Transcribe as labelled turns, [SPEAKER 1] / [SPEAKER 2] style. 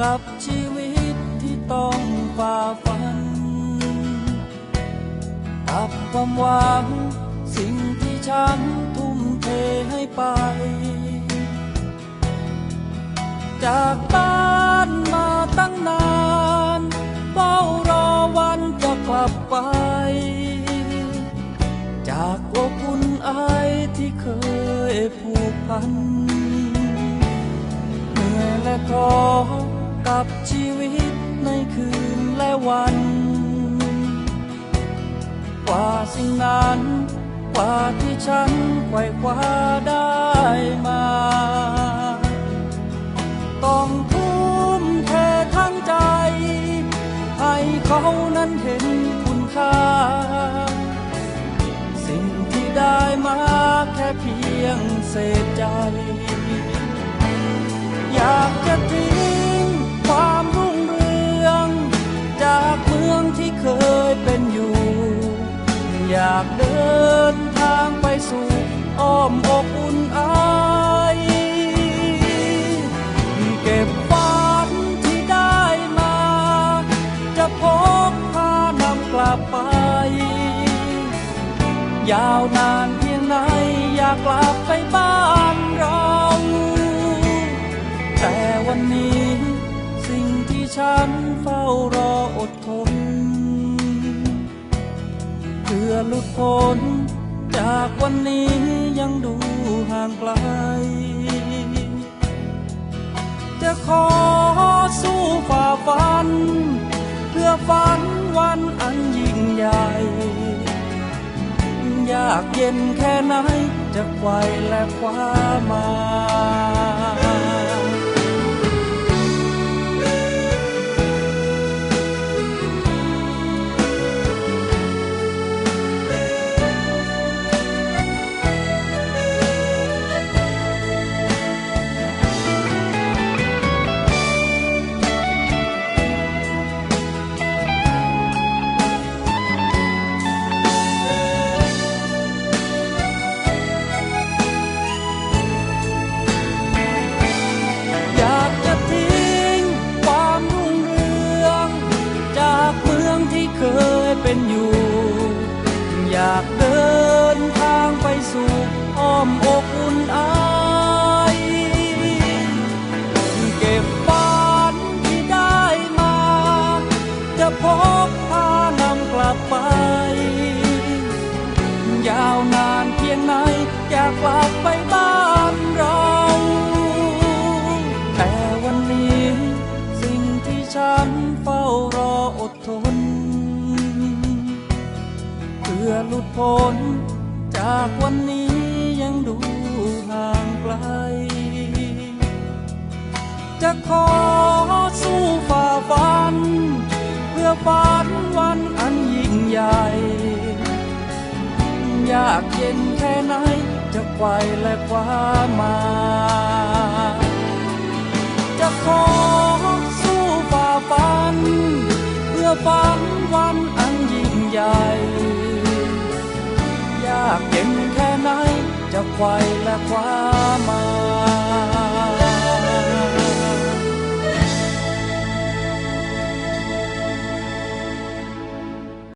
[SPEAKER 1] กับชีวิตที่ต้องฝ่าฟัน กับความหวังสิ่งที่ฉันทุ่มเทให้ไป จากบ้านมาตั้งนานเฝ้ารอวันจะกลับไป จากอบอุ่นไอายที่เคยผูกพันเหนื่อยและท้อ กับชีวิตในคืนและวัน กว่าสิ่งนั้น กว่าที่ฉันไขว่คว้าได้มา ต้องทุ่มเททั้งใจ ให้เขานั้นเห็นคุณค่า สิ่งที่ได้มาแค่เพียงเศษใจ อยากจะทิ้ ดินทางไปสู่อ้อมอกอุ่นไอายเก็บฝันที่ได้มา จะพกพานำกลับไป ยาวนานเพียงไหนอยากกลับไปบ้านเรา แต่วันนี้สิ่งที่ฉันเฝ้ารออดทน อหลุดพ้นจากวันนี้ยังดูห่างไกล จะขอสู้ฝ่าฟัน เพื่อฝันวันอันยิ่งใหญ่ ยากเย็นแค่ไหนจะไขวและคว้ามา เป็นอยู่ อยากเดินทางไปสู่อ้อมอกอุ่นไอายเก็บฝันที่ได้มา จะพกพานำกลับไป ยาวนานเพียงไหนอยากกลับไปบ้าน หลุดพ้น จากวันนี้ยังดูห่างไกล จะขอสู้ฝ่าฟัน เพื่อฝันวันอันยิ่งใหญ่ ยากเย็นแค่ไหน จะไขวและคว้ามา จะขอสู้ฝ่าฟัน เพื่อฝันวันอันยิ่งใหญ่ ไขวและคว้ามา